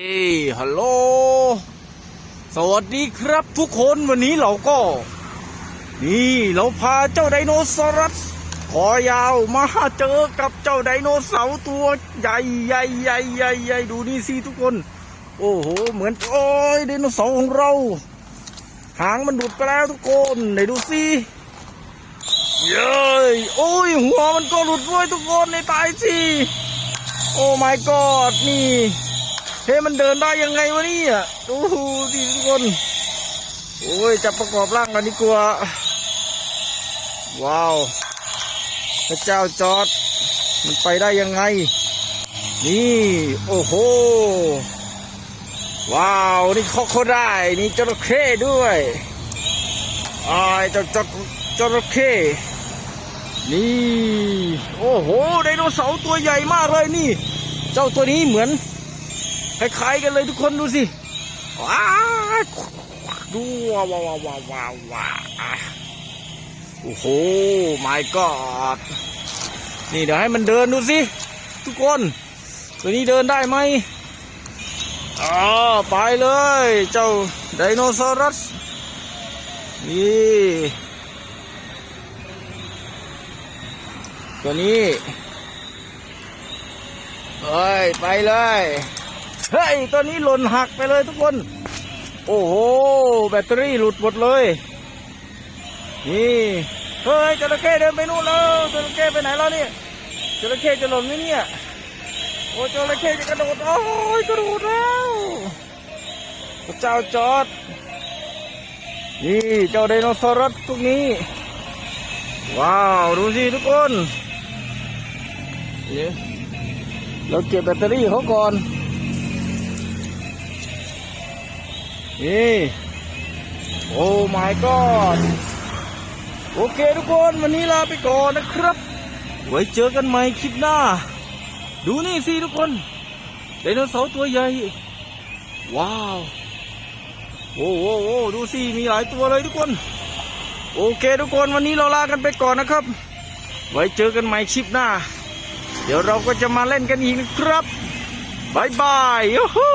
เอ้ยฮัลโหล สวัสดีครับทุกคนวันนี้เราก็ นี่เราพาเจ้าไดโนเสาร์คอยาวมาเจอกับเจ้าไดโนเสาร์ตัวใหญ่ใหญ่ใหญ่ใหญ่ใหญ่ดูนี่สิทุกคน โอ้โห เหมือนโอ้ยไดโนเสาร์ของเรา หางมันดุดไปแล้วทุกคนไหนดูสิเย้ยโอ้ยหัวมันก็หลุดด้วยทุกคนในตายสิ โอ้ my god นี่ เฮ้มันเดินได้ยังไงวะนี่ยดูดิทุกคน โอ้ยจะประกอบร่างกันดีกว่า ว้าว พระเจ้าจอด มันไปได้ยังไง นี่ โอ้โห ว้าว นี่เขาเขาได้ นี่จระเข้ด้วยอายจจระจระเข้นี่ โอ้โหไดโนเสาร์ตัวใหญ่มากเลยนี่ เจ้าตัวนี้เหมือน คล้ายๆกันเลยทุกคนดูสิว้าวดูว้าวว้าวว้าวว้าวววโอ้โห my god นี่เดี๋ยวให้มันเดินดูสิทุกคนตัวนี้เดินได้ไหมอ๋อไปเลย เจ้าไดโนเสาร์สนี่ตัวนี้เอ้ยไปเลย เฮ้ยตัวนี้หล่นหักไปเลยทุกคน โอ้โห แบตเตอรี่หลุดหมดเลย นี่ เฮ้ยจระเข้เดินไปนู่นแล้วจระเข้ไปไหนแล้วเนี่ยจระเข้จะหล่นไหมเนี่ย โอ้จระเข้จะกระโดด โอ้ยกระโดดแล้วพระเจ้าจอด นี่เจ้าไดโนเสาร์พวกนี้ ว้าว ดูสิทุกคน เดี๋ยวเราเก็บแบตเตอรี่เขาก่อน นี่โอ้ my god โอเคทุกคนวันนี้ลาไปก่อนนะครับ ไว้เจอกันใหม่คลิปหน้า ดูนี่สิทุกคนไดโนเสาร์ตัวใหญ่ ว้าวโอ้โหโอ้ดูสิมีหลายตัวเลยทุกคน โอเคทุกคนวันนี้เราลากันไปก่อนนะครับ ไว้เจอกันใหม่คลิปหน้า เดี๋ยวเราก็จะมาเล่นกันอีกนะครับบายบายยูฮู